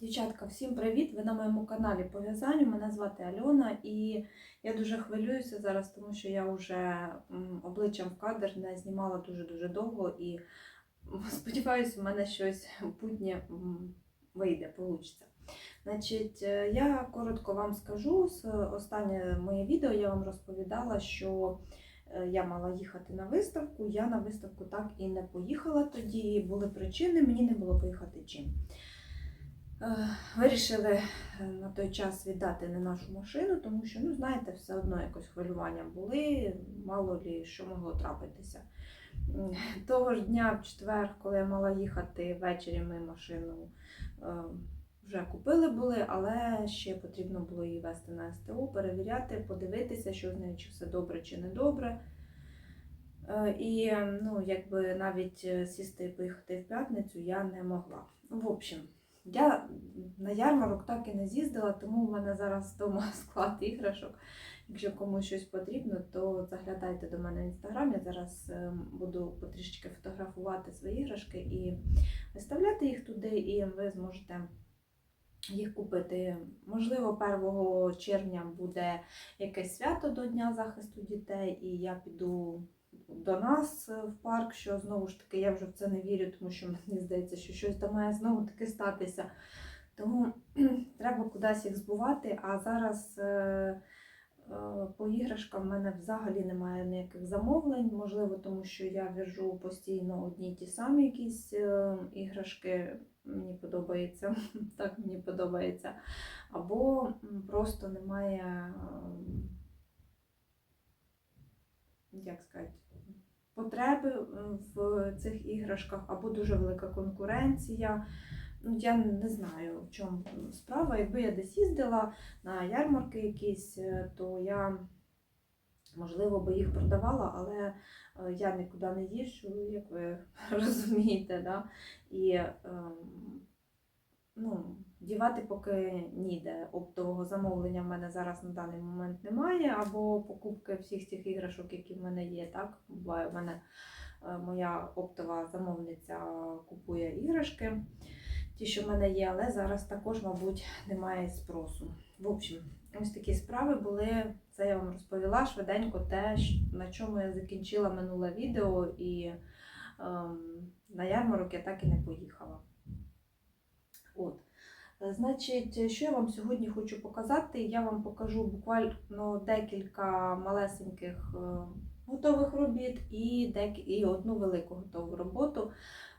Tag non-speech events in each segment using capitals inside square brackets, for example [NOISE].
Дівчатка, всім привіт! Ви на моєму каналі по в'язанню. Мене звати Альона і я дуже хвилююся зараз, тому що я вже обличчям в кадр не знімала дуже-дуже довго і [LAUGHS] сподіваюся, у мене щось путнє м, вийде. Значить, е, я коротко вам скажу. З останнє моє відео я вам розповідала, що е, я мала їхати на виставку. Я на виставку так і не поїхала. Тоді були причини, мені не було поїхати чим. Е, Вирішили е, на той час віддати не нашу машину, тому що, ну, знаєте, все одно якось хвилювання були, мало лі що могло трапитися. Того ж дня, в четвер, коли я мала їхати ввечері, ми машину е, вже купили були, але ще потрібно було її вести на СТО, перевіряти, подивитися, що з нею чи все добре, чи не добре. І ну, якби навіть сісти і поїхати в п'ятницю я не могла. В общем, я на ярмарок так і не з'їздила, тому в мене зараз вдома [LAUGHS] склад іграшок. Якщо комусь щось потрібно, то заглядайте до мене в інстаграм. Я зараз е, буду потрішечки фотографувати свої іграшки і виставляти їх туди, і ви зможете їх купити. Можливо, 1 червня буде якесь свято до Дня захисту дітей, і я піду до нас в парк, що знову ж таки я вже в це не вірю, тому що мені здається, що щось там має знову таки статися. Тому [CLEARS THROAT] треба кудись їх збувати. А зараз е, е, по іграшкам в мене взагалі немає ніяких замовлень. Можливо, тому що я в'яжу постійно одні ті самі якісь е, іграшки. Мені подобається, [LAUGHS] так мені подобається. Або просто немає. ем, як сказати, потреби в цих іграшках, або дуже велика конкуренція. Ну, я не знаю, в чому справа. Якби я десь їздила на ярмарки якісь, е, то я, можливо, би їх продавала, але е, я нікуди не їжджу, як ви [LAUGHS] розумієте. Да? І ем, ну, дівати поки ніде. Оптового замовлення в мене зараз на даний момент немає, або покупки всіх цих іграшок, які в мене є. Так, буває, в мене е, моя оптова замовниця купує іграшки, ті, що в мене є, але зараз також, мабуть, немає спросу. В общем, ось такі справи були. Це я вам розповіла швиденько те, на чому я закінчила минуле відео, і ем, на ярмарок я так і не поїхала. От. Е, Значить, що я вам сьогодні хочу показати? Я вам покажу буквально декілька малесеньких е, готових робіт і, дек... і одну велику готову роботу.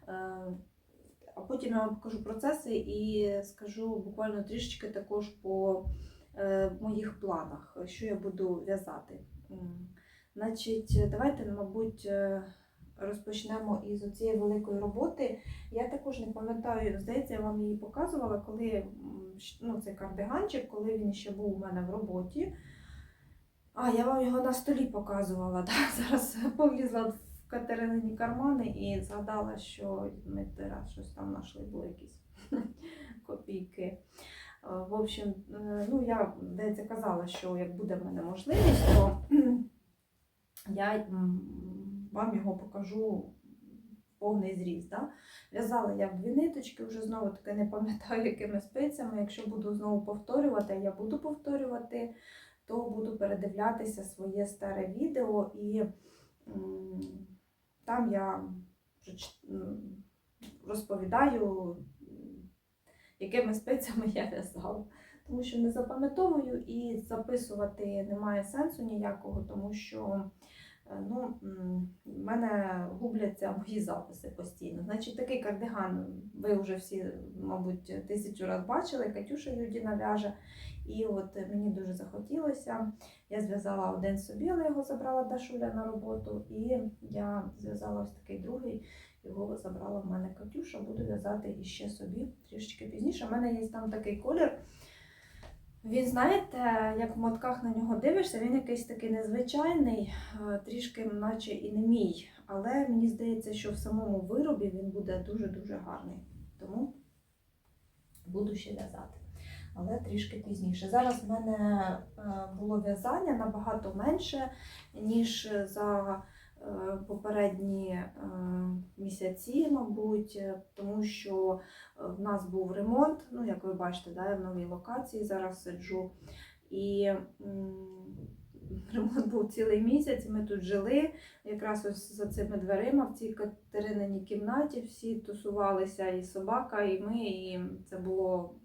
Е, А потім я вам покажу процеси і скажу буквально трішечки також по е, моїх планах, що я буду в'язати. Значить, давайте, мабуть, е, розпочнемо із цієї великої роботи. Я також не пам'ятаю, здається, я вам її показувала, коли ну, цей кардиганчик, коли він ще був у мене в роботі. А, я вам його на столі показувала. [LAUGHS] Да? Зараз повлізла в Катеринині кармани і згадала, що ми той раз щось там знайшли, були якісь [LAUGHS] копійки. В общем, е, ну я здається казала, що як буде в мене можливість, то [CLEARS THROAT] я вам його покажу повний зріз. Да? В'язала я дві ниточки, вже знову таки не пам'ятаю, якими спицями. Якщо буду знову повторювати, я буду повторювати, то буду передивлятися своє старе відео і там я розповідаю, якими спицями я в'язала. Тому що не запам'ятовую і записувати немає сенсу ніякого, тому що ну, в мене губляться мої записи постійно. Значить, такий кардиган ви вже всі, мабуть, тисячу разів бачили, Катюша Юдіна в'яже. І от мені дуже захотілося. Я зв'язала один собі, але його забрала Дашуля на роботу. І я зв'язала ось такий другий, його забрала в мене Катюша. Буду в'язати іще собі трішечки пізніше. У мене є там такий колір. Він, знаєте, як в мотках на нього дивишся, він якийсь такий незвичайний, е, трішки, наче і не мій. Але мені здається, що в самому виробі він буде дуже-дуже гарний. Тому буду ще в'язати. Але трішки пізніше. Зараз в мене е, було в'язання набагато менше, ніж за попередні е, місяці, мабуть, е, тому що е, в нас був ремонт. Ну, як ви бачите, да, я в новій локації зараз сиджу. І [LAUGHS] ремонт був цілий місяць, ми тут жили. Якраз ось за цими дверима в цій Катерининій кімнаті всі тусувалися, і собака, і ми. І це було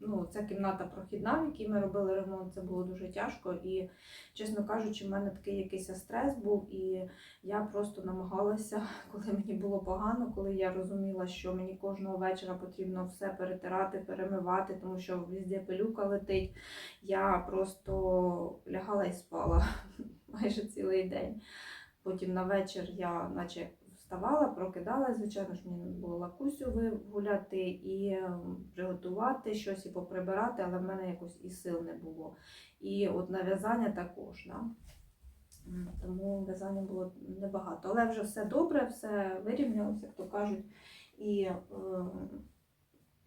ну, ця кімната прохідна, в якій ми робили ремонт. Це було дуже тяжко. І, чесно кажучи, в мене такий якийсь стрес був, і я просто намагалася, [LAUGHS] коли мені було погано, коли я розуміла, що мені кожного вечора потрібно все перетирати, перемивати, тому що везде пилюка летить. Я просто лягала і спала [LAUGHS] майже цілий день. Потім на вечір я наче вставала, прокидалась, звичайно ж, мені було лакусю вигуляти і ем, приготувати щось і поприбирати, але в мене якось і сил не було. І от на в'язання також. Да? Тому в'язання було небагато. Але вже все добре, все вирівнялося, як то кажуть. І е,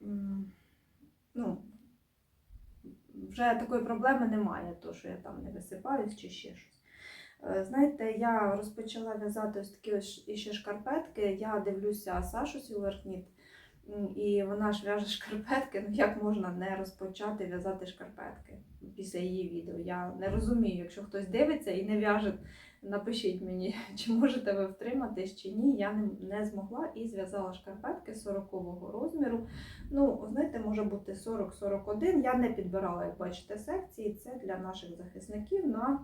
м, ну, вже такої проблеми немає, то що я там не висипаюсь чи ще щось. Е, Знаєте, я розпочала в'язати ось такі ось іще шкарпетки. Я дивлюся Сашу Сілверкніт, і вона ж в'яже шкарпетки. Ну як можна не розпочати в'язати шкарпетки після її відео? Я не розумію, якщо хтось дивиться і не в'яже, напишіть мені, [LAUGHS] чи можете ви втриматись чи ні. Я не, не змогла і зв'язала шкарпетки 40-го розміру. Ну, знаєте, може бути 40-41. Я не підбирала, як бачите, секції. Це для наших захисників на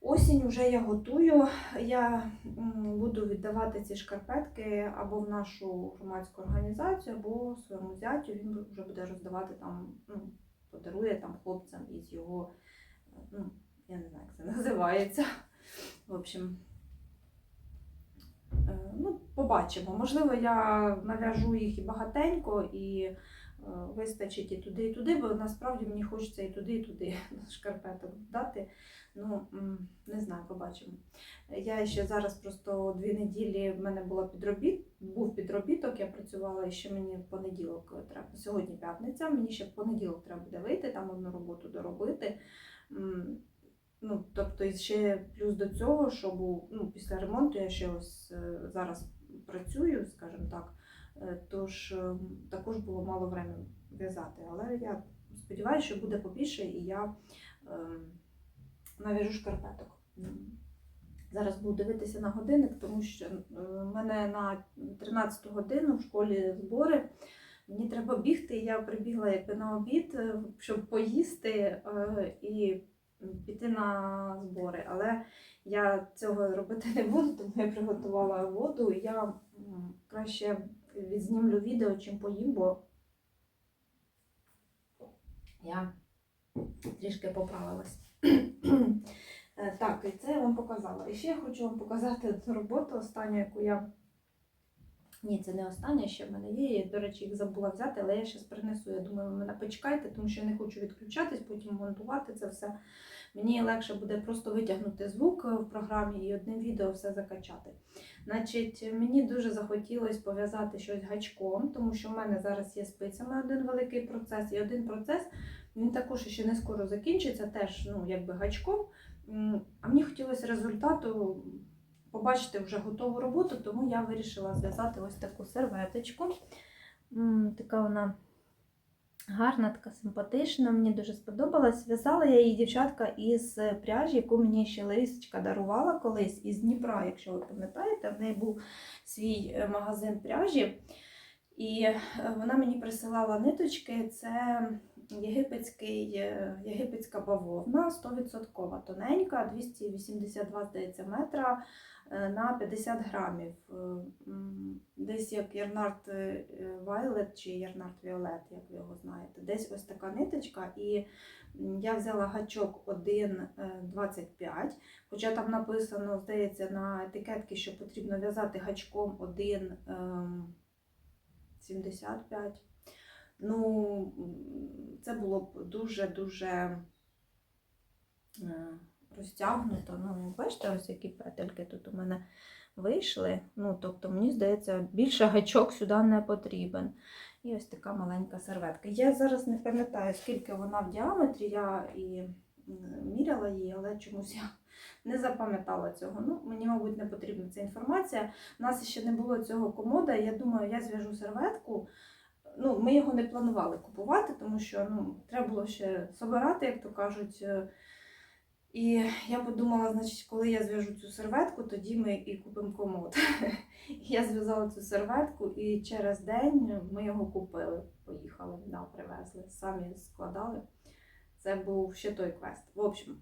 осінь вже я готую. Я буду віддавати ці шкарпетки або в нашу громадську організацію, або своєму зятю. Він вже буде роздавати там, ну, подарує там хлопцям із його, ну, я не знаю, як це [LAUGHS] називається. В общем, е, ну, побачимо. Можливо, я нав'яжу їх і багатенько, і е, вистачить і туди, і туди, бо насправді мені хочеться і туди, і туди [LAUGHS] шкарпеток дати. Ну, не знаю, побачимо. Я ще зараз просто дві неділі в мене була підробіт, був підробіток, я працювала і ще мені в понеділок треба. Сьогодні п'ятниця, мені ще в понеділок треба буде вийти, там одну роботу доробити. Ну, тобто, і ще плюс до цього, що ну, після ремонту я ще ось е, зараз працюю, скажімо так. Е, Тож е, також було мало времени в'язати. Але я сподіваюся, що буде побільше і я ем, нав'яжу шкарпеток. Зараз буду дивитися на годинник, тому що е, в мене на 13 годину в школі збори. Мені треба бігти. Я прибігла якби на обід, е, щоб поїсти е, і піти на збори. Але я цього робити не буду, тому я приготувала воду. Я краще відзнімлю відео, чим поїм, бо я трішки поправилась. Е, Так, і це я вам показала. І ще я хочу вам показати одну роботу, останню, яку я. Ні, це не остання, ще в мене є. Я, до речі, їх забула взяти, але я зараз принесу. Я думаю, ви мене почекайте, тому що я не хочу відключатись, потім монтувати це все. Мені легше буде просто витягнути звук в програмі і одним відео все закачати. Значить, мені дуже захотілося пов'язати щось гачком, тому що в мене зараз є спицями один великий процес і один процес. Він також ще не скоро закінчиться, теж ну, якби гачком. А мені хотілося результату побачити вже готову роботу, тому я вирішила зв'язати ось таку серветочку. Така вона гарна, така симпатична, мені дуже сподобалась. Зв'язала я її дівчатка із пряжі, яку мені ще Лисичка дарувала колись із Дніпра, якщо ви пам'ятаєте, в неї був свій е, магазин пряжі. І е, вона мені присилала ниточки. Це єгипетський, е, єгипетська бавовна, 100% тоненька, 282, здається, метра е, на 50 грамів. Е, Десь як Ярнард Violet чи Ярнард Violet, як ви його знаєте. Десь ось така ниточка. І я взяла гачок 1,25, хоча там написано, здається, на етикетці, що потрібно в'язати гачком 1,75. Ну, це було б дуже-дуже е, розтягнуто. Ну, бачите, ось які петельки тут у мене вийшли. Ну, тобто, мені здається, більше гачок сюди не потрібен. І ось така маленька серветка. Я зараз не пам'ятаю, скільки вона в діаметрі. Я і міряла її, але чомусь я не запам'ятала цього. Ну, мені, мабуть, не потрібна ця інформація. У нас ще не було цього комода. Я думаю, я зв'яжу серветку. Ну, ми його не планували купувати, тому що ну, треба було ще собирати, як то кажуть. е, І я подумала, значить, коли я зв'яжу цю серветку, тоді ми і купимо комод. [LAUGHS] Я зв'язала цю серветку і через день ми його купили. Поїхали, да, привезли, самі складали. Це був ще той квест. В общем,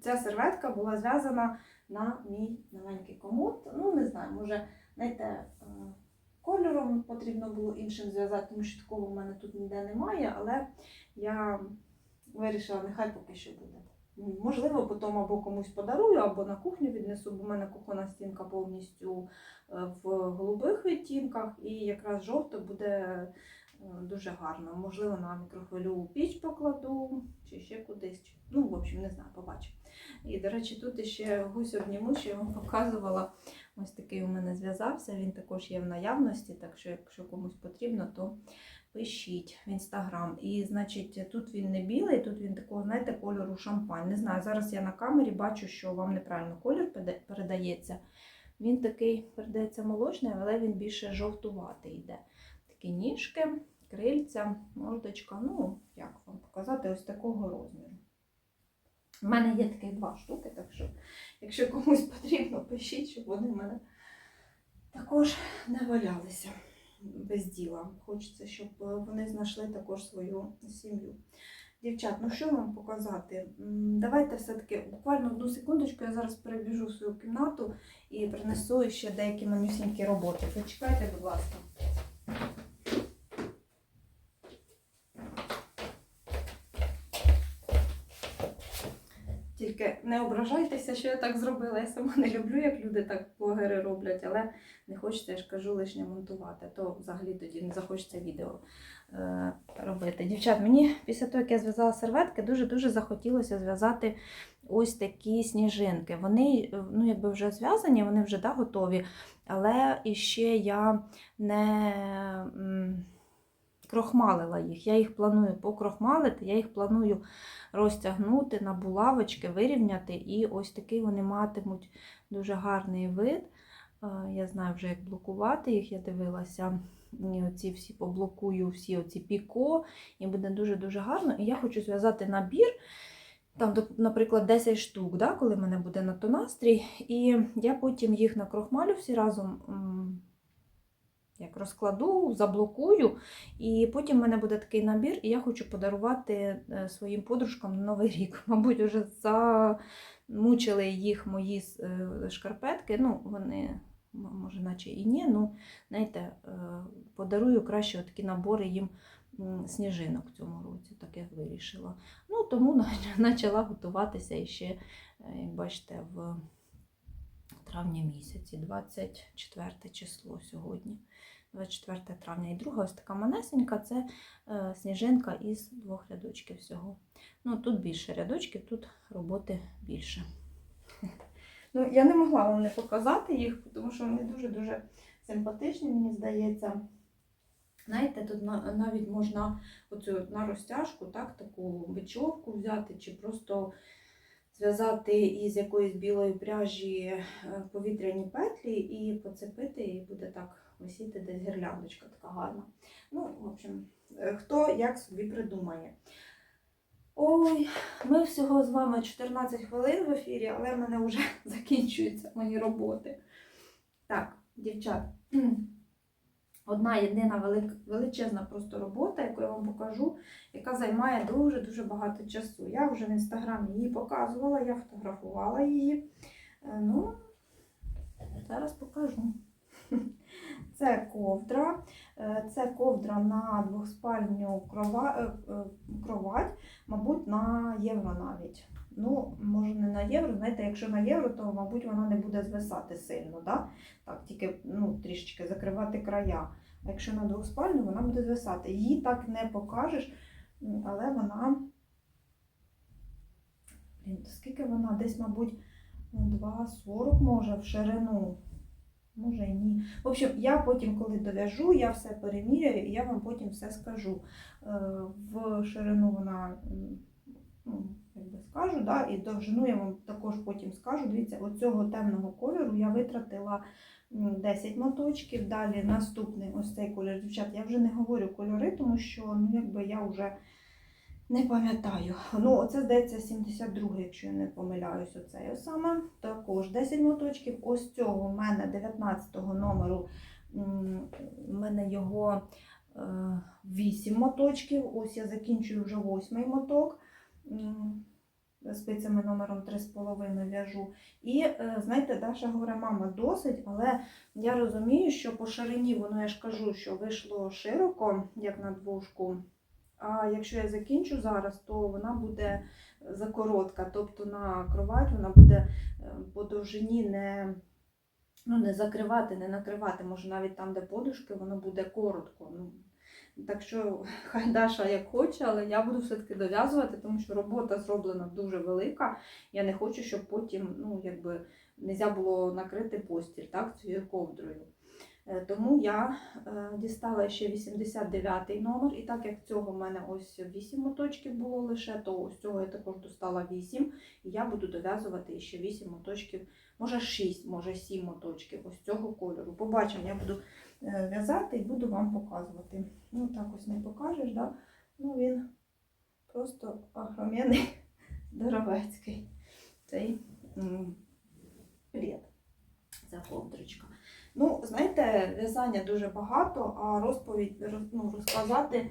ця серветка була зв'язана на мій новенький комод. Ну, не знаю, може, знаєте, е, кольором потрібно було іншим зв'язати, тому що такого в мене тут ніде немає, але я вирішила, нехай поки що буде. Можливо, потім або комусь подарую, або на кухню віднесу, бо в мене кухонна стінка повністю е, в голубих відтінках, і якраз жовто буде е, дуже гарно. Можливо, на мікрохвильову піч покладу, чи ще кудись. Ну, в общем, не знаю, побачу. І, до речі, тут ще гусь обніму, що я вам показувала. Ось такий у мене зв'язався. Він також є в наявності, так що, якщо комусь потрібно, то пишіть в інстаграм. І, значить, тут він не білий, тут він такого, знаєте, кольору шампань. Не знаю, зараз я на камері бачу, що вам неправильно колір передається. Він такий передається молочний, але він більше жовтуватий йде. Такі ніжки, крильця, мордочка. Ну, як вам показати, ось такого розміру. У мене є таких два штуки, так що, якщо комусь потрібно, пишіть, щоб вони в мене також не валялися без діла. Хочеться, щоб е, вони знайшли також свою сім'ю. Дівчат, ну що вам показати? Давайте все-таки буквально одну секундочку, я зараз перебіжу в свою кімнату і принесу ще деякі манюсінькі роботи. Почекайте, будь ласка. Тільки не ображайтеся, що я так зробила. Я сама не люблю, як люди так блогери роблять, але не хочеться, я ж кажу, лишнє монтувати, то взагалі тоді не захочеться відео е, робити. Дівчат, мені після того, як я зв'язала серветки, дуже-дуже захотілося зв'язати ось такі сніжинки. Вони е, ну, якби вже зв'язані, вони вже да, готові, але іще я не. Крохмалила їх, я їх планую покрохмалити, я їх планую розтягнути на булавочки, вирівняти, і ось такий вони матимуть дуже гарний вид. Я знаю вже, як блокувати їх, я дивилася. І оці всі поблокую, всі оці піко, і буде дуже-дуже гарно. І я хочу зв'язати набір, там, наприклад, 10 штук, да, коли в мене буде на то настрій. І я потім їх накрохмалю всі разом. Як розкладу, заблокую, і потім в мене буде такий набір, і я хочу подарувати е, своїм подружкам на Новий рік. [LAUGHS] Мабуть, вже замучили їх мої е, шкарпетки. Ну, вони, може, наче і ні. Ну, знаєте, е, подарую краще такі набори їм сніжинок цьому році, так я вирішила. Ну, тому [LAUGHS] почала готуватися і ще, е, як бачите, в травні місяці, 24 число сьогодні. 24 травня. І друга ось така манесенька це е, сніжинка із двох рядочків всього. Ну, тут більше рядочків, тут роботи більше. Ну, я не могла вам не показати їх, тому що вони дуже-дуже симпатичні, мені здається. Знаєте, тут навіть можна оцю на розтяжку, так, таку бичовку взяти, чи просто зв'язати із якоїсь білої пряжі е, повітряні петлі і поцепити, і буде так висіти десь гірляндочка така гарна. Ну, в общем, е, хто як собі придумає. Ой, ми всього з вами 14 хвилин в ефірі, але в мене вже [LAUGHS] закінчуються мої роботи. Так, дівчат, [CLEARS THROAT] одна єдина велик, величезна просто робота, яку я вам покажу, яка займає дуже-дуже багато часу. Я вже в інстаграмі її показувала, я фотографувала її. Е, Ну, зараз покажу. [LAUGHS] Це ковдра. Е, Це ковдра на двохспальню е, е, кровать, мабуть, на євро навіть. Ну, може, не на євро, знаєте, якщо на євро, то, мабуть, вона не буде звисати сильно, да? так, тільки ну, трішечки закривати края. А якщо на двохспальню, вона буде звисати. Її так не покажеш, але вона. Блін, скільки вона? Десь, мабуть, 2,40 може в ширину. Може і ні. В общем, я потім, коли дов'яжу, я все переміряю і я вам потім все скажу. Е, В ширину вона ну, якби скажу, да, і довжину я вам також потім скажу. Дивіться, оцього темного кольору я витратила 10 моточків. Далі наступний ось цей колір. Дівчат, я вже не говорю кольори, тому що ну, якби я вже не пам'ятаю. Ну, оце здається 72, якщо я не помиляюсь, оцей саме. Також 10 моточків. Ось цього в мене 19-го номеру. У мене його 8 моточків. Ось я закінчую вже восьмий моток. Спицями номером 3,5 в'яжу. І е, знаєте, Даша говорить, мама, досить, але я розумію, що по ширині воно я ж кажу, що вийшло широко, як на двушку. А якщо я закінчу зараз, то вона буде закоротка. Тобто на кровать вона буде е, по довжині не, ну, не закривати, не накривати. Може навіть там, де подушки, воно буде коротко. Ну, так що [LAUGHS] хай Даша як хоче, але я буду все-таки дов'язувати, тому що робота зроблена дуже велика. Я не хочу, щоб потім ну, якби, не можна було накрити постіль так, цією ковдрою. Е, Тому я е, дістала ще 89-й номер, і так як цього в мене ось 8 моточків було лише, то ось цього я також достала 8, і я буду дов'язувати ще 8 моточків, може 6, може 7 моточків ось цього кольору. Побачимо, я буду е, в'язати і буду вам показувати. Ну так ось не покажеш, да? ну він просто огроменний, [LAUGHS] здоровецький цей м, плед, ця ковдрочка. Ну, знаєте, в'язання дуже багато, а розповідь роз- ну, розказати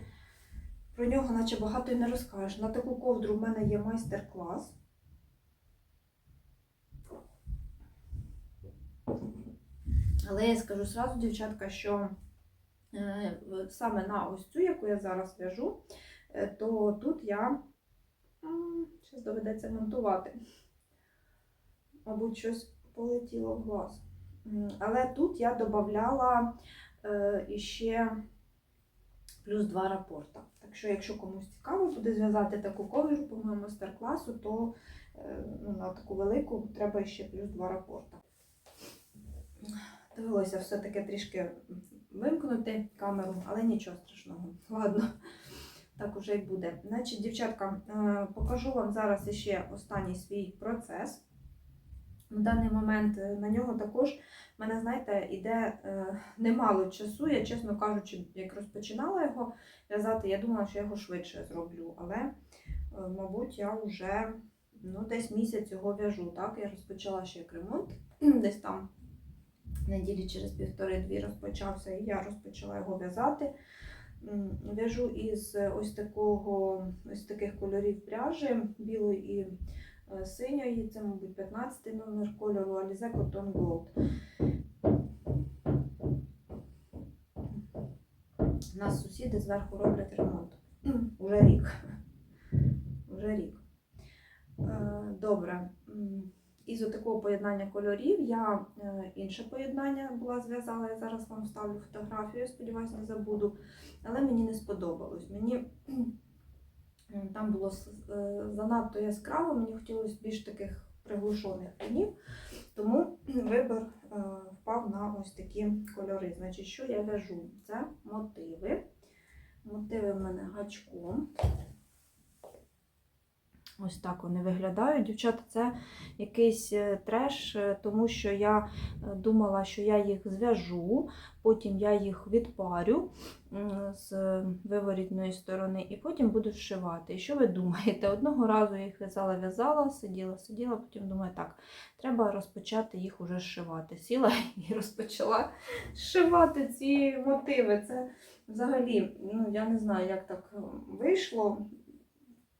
про нього, наче багато і не розкажеш. На таку ковдру в мене є майстер-клас. Але я скажу сразу, дівчатка, що е, саме на ось цю, яку я зараз в'яжу, е, то тут я зараз доведеться монтувати. Мабуть, щось полетіло в глаз. Але тут я додавала е, іще плюс два рапорта. Так що, якщо комусь цікаво буде зв'язати таку ковдру по моєму майстер-класу, то е, ну, на таку велику треба ще плюс два рапорта. Довелося все-таки трішки вимкнути камеру, але нічого страшного. Ладно, так уже й буде. Значить, дівчатка, е, покажу вам зараз ще останній свій процес. На даний момент е, на нього також мене, знаєте, іде е, немало часу. Я, чесно кажучи, як розпочинала його в'язати, я думала, що я його швидше зроблю. Але, е, мабуть, я вже ну, десь місяць його в'яжу. Так, я розпочала ще як ремонт, [CLEARS THROAT] десь там неділі через півтори-дві розпочався, і я розпочала його в'язати. В'яжу із ось такого, ось таких кольорів пряжі, білої і синьої, це, мабуть, 15 номер кольору Alize Cotton Gold. У нас сусіди зверху роблять ремонт. [CLEARS THROAT] Уже рік. [CLEARS THROAT] Уже рік. Е, Добре. Із такого поєднання кольорів я е, інше поєднання була зв'язала. Я зараз вам вставлю фотографію, сподіваюся, не забуду. Але мені не сподобалось. Мені там було е, занадто яскраво, мені хотілося більш таких приглушених тонів. Тому вибір е, впав на ось такі кольори. Значить, що я в'яжу? Це мотиви. Мотиви в мене гачком. Ось так вони виглядають. Дівчата, це якийсь е, треш, е, тому що я е, думала, що я їх зв'яжу, потім я їх відпарю з виворітної сторони і потім буду зшивати. І що ви думаєте? Одного разу їх в'язала, в'язала, сиділа, сиділа, потім думаю, так, треба розпочати їх уже зшивати. Сіла і розпочала зшивати ці мотиви. Це взагалі, ну я не знаю, як так вийшло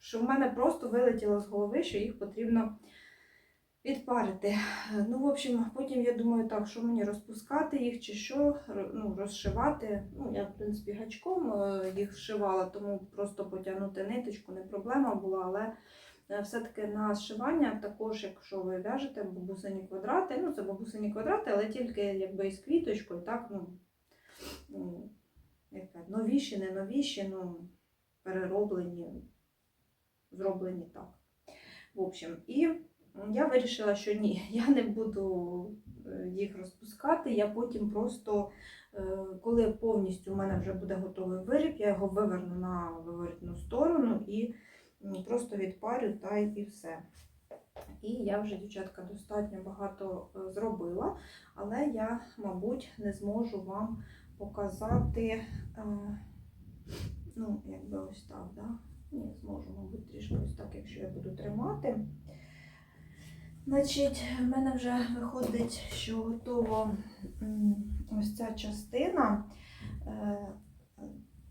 що в мене просто вилетіло з голови, що їх потрібно відпарити. Ну, в общем, потім я думаю, так, що мені розпускати їх чи що, ну, розшивати. Ну, я, в принципі, гачком е, їх зшивала, тому просто потягнути ниточку не проблема була, але е, все-таки на зшивання також, якщо ви в'яжете бабусині квадрати, ну це бабусині квадрати, але тільки якби із квіточкою, так, ну, ну як новіші, не новіші, ну, перероблені зроблені так. В общем, і я вирішила, що ні, [LAUGHS] я не буду е, їх розпускати. Я потім просто, е, коли повністю у мене вже буде готовий виріб, я його виверну на виворітну сторону і просто відпарю та і все. І я вже, дівчатка, достатньо багато е, зробила, але я, мабуть, не зможу вам показати, ну, якби ось так, да? Ні, зможу, мабуть, трішки ось так, якщо я буду тримати. Значить, в мене вже виходить, що готово м, ось ця частина. Е,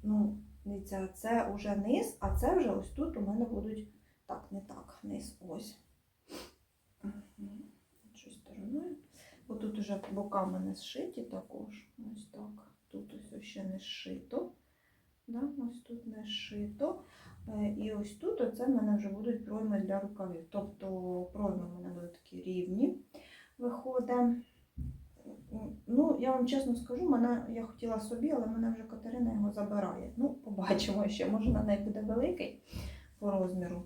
Ну, дивіться, це вже низ, а це вже ось тут у мене будуть. Так, не так, низ ось. Іншою стороною. Отут уже бока в мене зшиті також. Ось так. Тут ось ще не зшито. Да? Ось тут не зшито. Е, І ось тут оце в мене вже будуть пройми для рукавів. Тобто пройми в мене будуть такі рівні виходить. Ну, я вам чесно скажу, мене я хотіла собі, але мене вже Катерина його забирає. Ну, побачимо ще, може на неї буде великий по розміру.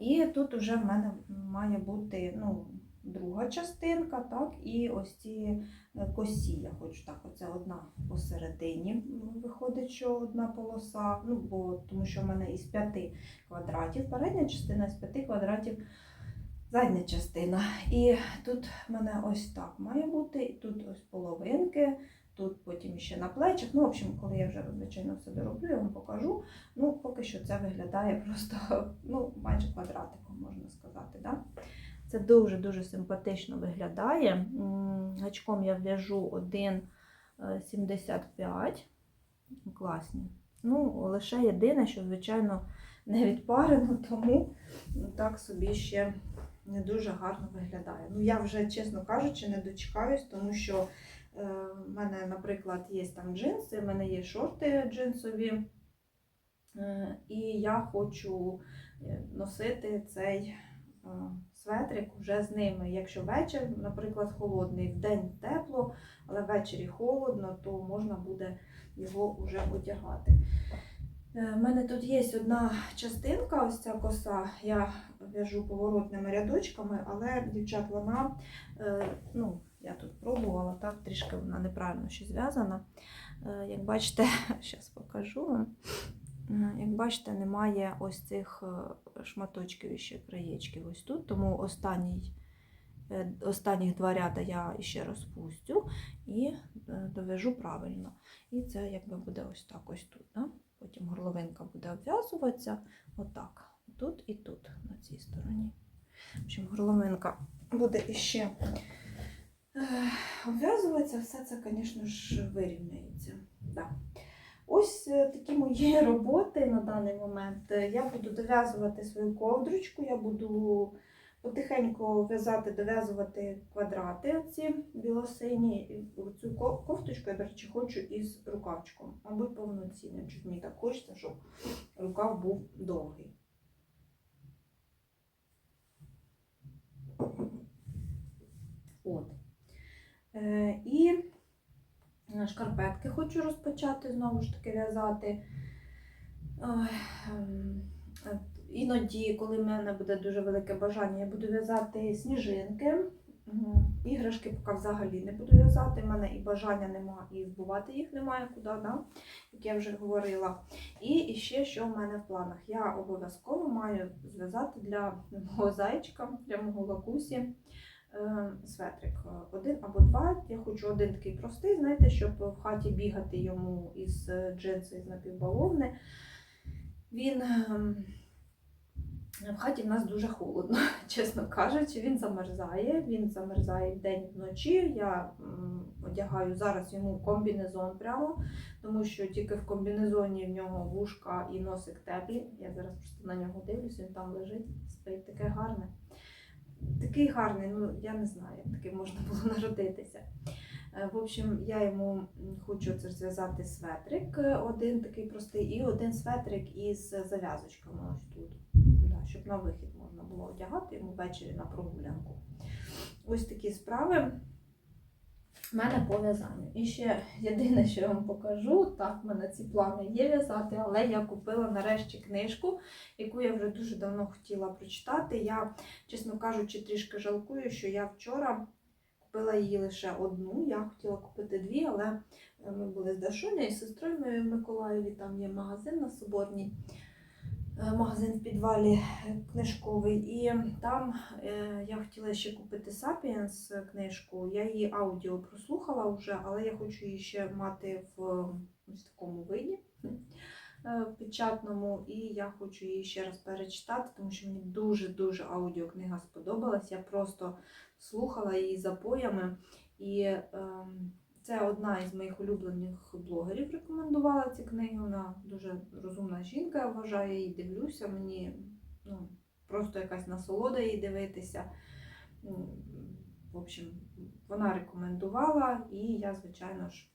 І тут вже в мене має бути ну, друга частинка, так, і ось ці е, косі. Я хочу так, оце одна посередині виходить, що одна полоса, ну, бо тому що в мене із п'яти квадратів, передня частина з п'яти квадратів задня частина. І тут в мене ось так має бути, тут ось половинки, тут потім ще на плечах. Ну, в общем, коли я вже звичайно все дороблю, я вам покажу. Ну, поки що це виглядає просто [LAUGHS] ну, майже квадратиком, можна сказати. Да? Це дуже-дуже симпатично виглядає. Гачком я в'яжу 1,75. Класні. Ну, лише єдине, що, звичайно, не відпарено, [LAUGHS] тому так собі ще не дуже гарно виглядає. Ну, я вже, чесно кажучи, не дочекаюсь, тому що е, в мене, наприклад, є там джинси, в мене є шорти джинсові, е, і я хочу е, носити цей е, светрик вже з ними. Якщо вечір, наприклад, холодний, в день тепло, але ввечері холодно, то можна буде його вже одягати. Е, В мене тут є одна частинка, ось ця коса. Я в'яжу поворотними рядочками, але, дівчат, вона, е, ну, я тут пробувала, так, трішки вона неправильно ще зв'язана. Е, Як бачите, [LAUGHS] зараз покажу вам. Як бачите, немає ось цих е, шматочків ще краєчків ось тут, тому останній, е, останніх два ряда я ще розпустю і е, дов'яжу правильно. І це якби буде ось так ось тут. Да? Потім горловинка буде обв'язуватися отак. Тут і тут, на цій стороні. В общем, горловинка буде іще обв'язуватися, все це, звісно ж, вирівняється. Да. Ось е, такі мої [LAUGHS] роботи на даний момент. Е, Я буду дов'язувати свою ковдрочку, я буду потихеньку в'язати, дов'язувати квадрати ці білосині. Цю кофточку я, до речі, хочу із рукавчиком, мабуть, повноцінним. Чуть мені так хочеться, щоб рукав був довгий. От. Е, і шкарпетки хочу розпочати знову ж таки в'язати. Ем, е, Іноді, коли в мене буде дуже велике бажання, я буду в'язати сніжинки. Іграшки поки взагалі не буду в'язати. В мене і бажання немає, і збувати їх немає куди, да? як я вже говорила. І ще що в мене в планах? Я обов'язково маю зв'язати для мого зайчика, для мого лакусі светрик. Один або два. Я хочу один такий простий, знаєте, щоб в хаті бігати йому із е, джинсу, із напівбаловни. Він ем, в хаті в нас дуже холодно, [LAUGHS] чесно кажучи, він замерзає, він замерзає вдень вночі. Я одягаю зараз йому комбінезон прямо, тому що тільки в комбінезоні в нього вушка і носик теплі. Я зараз просто на нього дивлюсь, він там лежить, спить таке гарне. Такий гарний, ну я не знаю, як таким можна було [LAUGHS] народитися. Е, В общем, я йому хочу це зв'язати светрик, е, один такий простий, і один светрик із зав'язочками ось тут. Да, щоб на вихід можна було одягати йому ввечері на прогулянку. Ось такі справи в мене по в'язанню. І ще єдине, що я вам покажу, так, в мене ці плани є в'язати, але я купила нарешті книжку, яку я вже дуже давно хотіла прочитати. Я, чесно кажучи, трішки жалкую, що я вчора купила її лише одну. Я хотіла купити дві, але е, ми були з Дашунею і сестрою моєю в Миколаєві, там є магазин на Соборній. Е, магазин в підвалі е, книжковий. І там е, я хотіла ще купити е, книжку. Я її аудіо прослухала вже, але я хочу її ще мати в ось такому виді е, печатному, і я хочу її ще раз перечитати, тому що мені дуже-дуже аудіокнига сподобалась. Я просто слухала її запоями. І ем, це одна із моїх улюблених блогерів рекомендувала ці книги. Вона дуже розумна жінка, я вважаю, її дивлюся. Мені ну, просто якась насолода її дивитися. В общем, вона рекомендувала, і я, звичайно ж,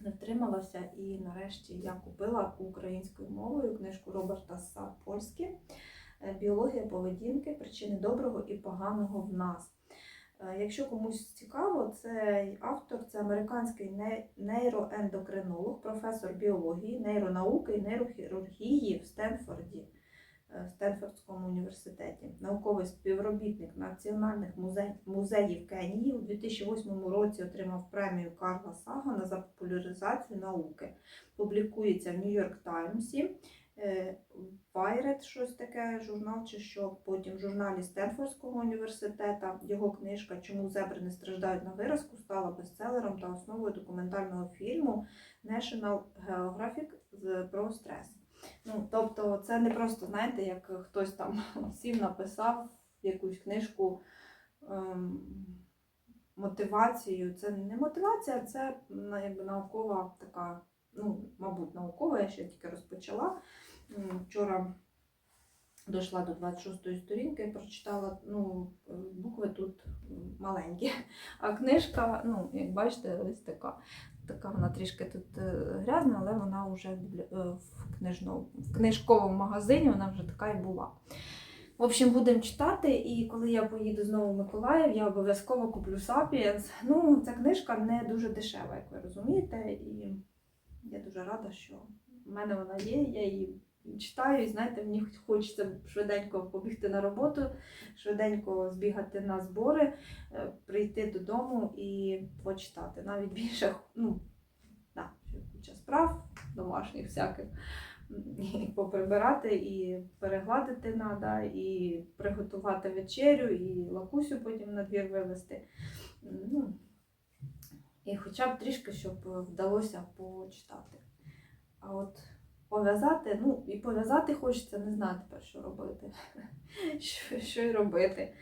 не втрималася. І нарешті я купила українською мовою книжку Роберта Сапольські Біологія поведінки, причини доброго і поганого в нас. Е, Якщо комусь цікаво, цей автор це американський нейроендокринолог, професор біології, нейронауки і нейрохірургії в Стенфорді, е, в Стенфордському університеті, науковий співробітник Національних музей- музеїв Кенії у 2008 році отримав премію Карла Сагана за популяризацію науки. Публікується в Нью-Йорк Таймсі. Е, Wired, щось таке, журнал чи що, потім в журналі Стенфордського університету. Його книжка Чому зебри не страждають на виразку стала бестселером та основою документального фільму National Geographic про стрес. Ну, тобто, це не просто, знаєте, як хтось там [LAUGHS] сів, написав якусь книжку ем, мотивацію. Це не мотивація, це якби наукова така, ну, мабуть, наукова, я ще тільки розпочала. Вчора дійшла до 26-ї сторінки, прочитала, ну, е, букви тут маленькі, а книжка, ну, як бачите, ось така. Така вона трішки тут е, грязна, але вона вже е, в, в книжковому магазині вона вже така і була. В общем, будемо читати, і коли я поїду знову в Миколаїв, я обов'язково куплю Сапіенс. Ну, ця книжка не дуже дешева, як ви розумієте, і я дуже рада, що в мене вона є, я її читаю, і знаєте, мені хочеться швиденько побігти на роботу, швиденько збігати на збори, е, прийти додому і почитати. Навіть більше, ну, да, куча справ домашніх всяких. І поприбирати, і перегладити треба, і приготувати вечерю, і лакусю потім на двір вивезти. Ну, і хоча б трішки, щоб вдалося почитати. А от пов'язати, ну і пов'язати хочеться, не знаю тепер, що робити. [LAUGHS] Що, що й робити.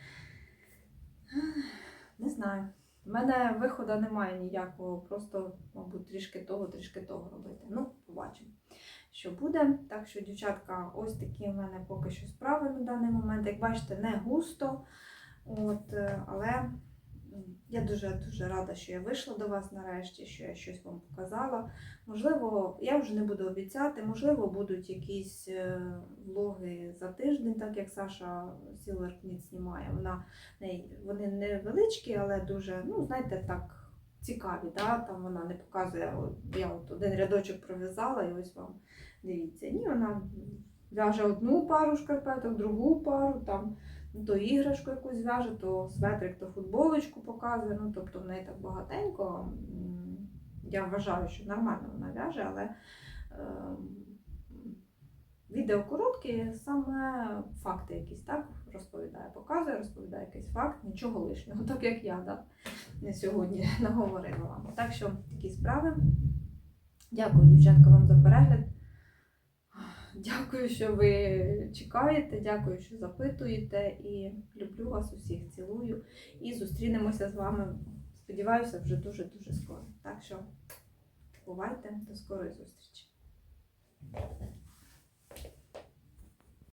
Не знаю. У мене виходу немає ніякого, просто, мабуть, трішки того, трішки того робити. Ну, побачимо, що буде. Так що, дівчатка, ось такі в мене поки що справи на даний момент. Як бачите, не густо. От, е, але я дуже дуже рада, що я вийшла до вас нарешті, що я щось вам показала. Можливо, я вже не буду обіцяти, можливо, будуть якісь е, влоги за тиждень, так як Саша Сілверкніт знімає. Вона вони невеличкі, але дуже, ну, знаєте, так цікаві. Да? Там вона не показує, я от один рядочок пров'язала і ось вам дивіться. Ні, вона в'яже одну пару шкарпеток, другу пару, там то іграшку якусь в'яже, то светрик, то футболочку показує. Ну, тобто в неї так багатенько. Я вважаю, що нормально вона в'яже, але ем, відео короткі, саме факти якісь так розповідає, показує, розповідає якийсь факт, нічого лишнього, так як я да, сьогодні [LAUGHS] наговорила вам. Так що такі справи. Дякую, дівчатка, вам за перегляд. Дякую, що ви чекаєте, дякую, що запитуєте. І люблю вас усіх, цілую. І зустрінемося з вами. Сподіваюся, вже дуже-дуже скоро. Так що бувайте, до скорої зустрічі.